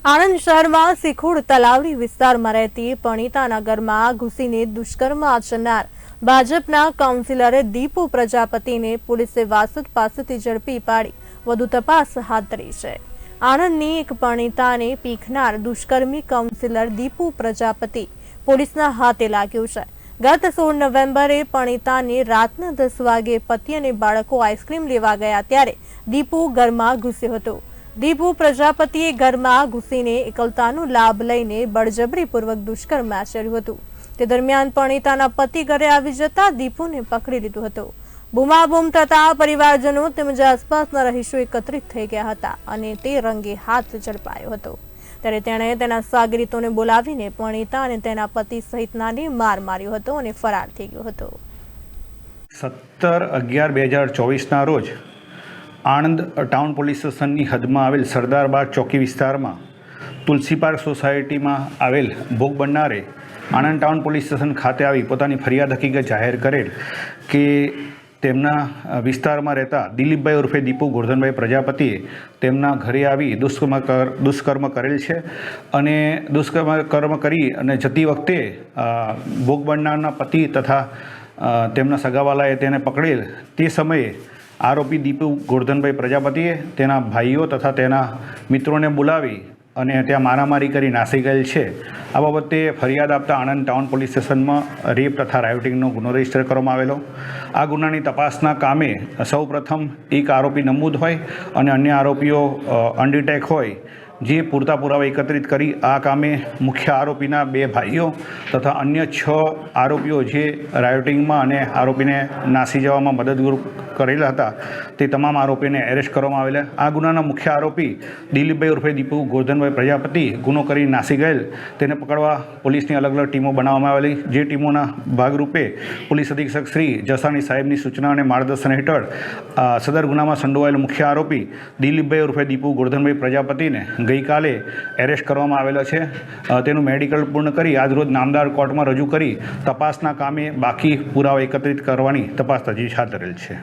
આણંદ શહેરમાં સિખોડ તલાવડી વિસ્તારમાં રહેતી પણિતાના ઘરમાં ઘૂસીને દુષ્કર્મ આચરનાર ભાજપના કાઉન્સિલરે દીપુ પ્રજાપતિને પોલીસે વાસદ પાસેથી ઝડપી પાડી. વધુ તપાસ હાથ ધરી છે. આણંદની એક પણિતાને પીખનાર દુષ્કર્મી કાઉન્સિલર દીપુ પ્રજાપતિ પોલીસના હાથે લાગ્યું છે. ગત સોળ નવેમ્બરે પણિતાને રાતના દસ વાગે પતિ અને બાળકો આઈસ્ક્રીમ લેવા ગયા ત્યારે દીપુ ઘરમાં ઘૂસ્યો હતો. દીપુ પ્રજાપતિએ ઘરમાં ઘૂસીને એકલતાનો લાભ લઈને બળજબરીપૂર્વક દુષ્કર્મ આચર્યું હતું. તે દરમિયાન પણિતાના પતિ ઘરે આવી જતા દીપુને પકડી લીધો હતો. બૂમાબૂમ થતા પરિવારજનો તેમજ આસપાસના રહીશો એકત્રિત થઈ ગયા હતા અને તે રંગે હાથ ઝડપાયો હતો. ત્યારે તેણે તેના સાગરીતોને બોલાવીને પણિતા અને તેના પતિ સહિતનાને માર માર્યો હતો અને ફરાર થઈ ગયો હતો. સત્તર અગિયાર બે હજાર ચોવીસના રોજ આણંદ ટાઉન પોલીસ સ્ટેશનની હદમાં આવેલ સરદારબાગ ચોકી વિસ્તારમાં તુલસી પાર્ક સોસાયટીમાં આવેલ ભોગ બનનારે આણંદ ટાઉન પોલીસ સ્ટેશન ખાતે આવી પોતાની ફરિયાદ હકીકત જાહેર કરેલ કે તેમના વિસ્તારમાં રહેતા દિલીપભાઈ ઉર્ફે દીપુ ગોરધનભાઈ પ્રજાપતિએ તેમના ઘરે આવી દુષ્કર્મ કર, દુષ્કર્મ કરેલ છે અને દુષ્કર્મ કર્મ કરી અને જતી વખતે ભોગ બનનારના પતિ તથા તેમના સગાવાલાએ તેને પકડેલ. તે સમયે આરોપી દીપુ ગોરધનભાઈ પ્રજાપતિએ તેના ભાઈઓ તથા તેના મિત્રોને બોલાવી અને ત્યાં મારામારી કરી નાસી ગયેલ છે. આ બાબતે ફરિયાદ આપતા આણંદ ટાઉન પોલીસ સ્ટેશનમાં રેપ તથા રાયોટિંગનો ગુનો રજિસ્ટર કરવામાં આવેલો. આ ગુનાની તપાસના કામે સૌ પ્રથમ એક આરોપી નમૂદ હોય અને અન્ય આરોપીઓ અનડિટેક હોય જે પૂરતા પુરાવા એકત્રિત કરી આ કામે મુખ્ય આરોપીના બે ભાઈઓ તથા અન્ય છ આરોપીઓ જે રાયોટિંગમાં અને આરોપીને નાસી જવામાં મદદરૂપ કરેલા હતા, તે તમામ આરોપીને એરેસ્ટ કરવામાં આવેલા. આ ગુનાના મુખ્ય આરોપી દિલીપભાઈ ઉર્ફે દીપુ ગોરધનભાઈ પ્રજાપતિ, ગુનો કરી નાસી ગયેલ. તેને પકડવા પોલીસની અલગ અલગ ટીમો બનાવવામાં આવેલી. જે ટીમોના ભાગરૂપે પોલીસ અધિક્ષક શ્રી જસાણી સાહેબની સૂચના અને માર્ગદર્શન હેઠળ સદર ગુનામાં સંડોવાયેલ મુખ્ય આરોપી દિલીપભાઈ ઉર્ફે દીપુ ગોરધનભાઈ પ્રજાપતિને ગઈકાલે એરેસ્ટ કરવામાં આવેલો છે. તેનું મેડિકલ પૂર્ણ કરી આજરોજ નામદાર કોર્ટમાં રજૂ કરી તપાસના કામે બાકી પુરાવા એકત્રિત કરવાની તપાસ તજવીજ હાથ ધરેલ છે.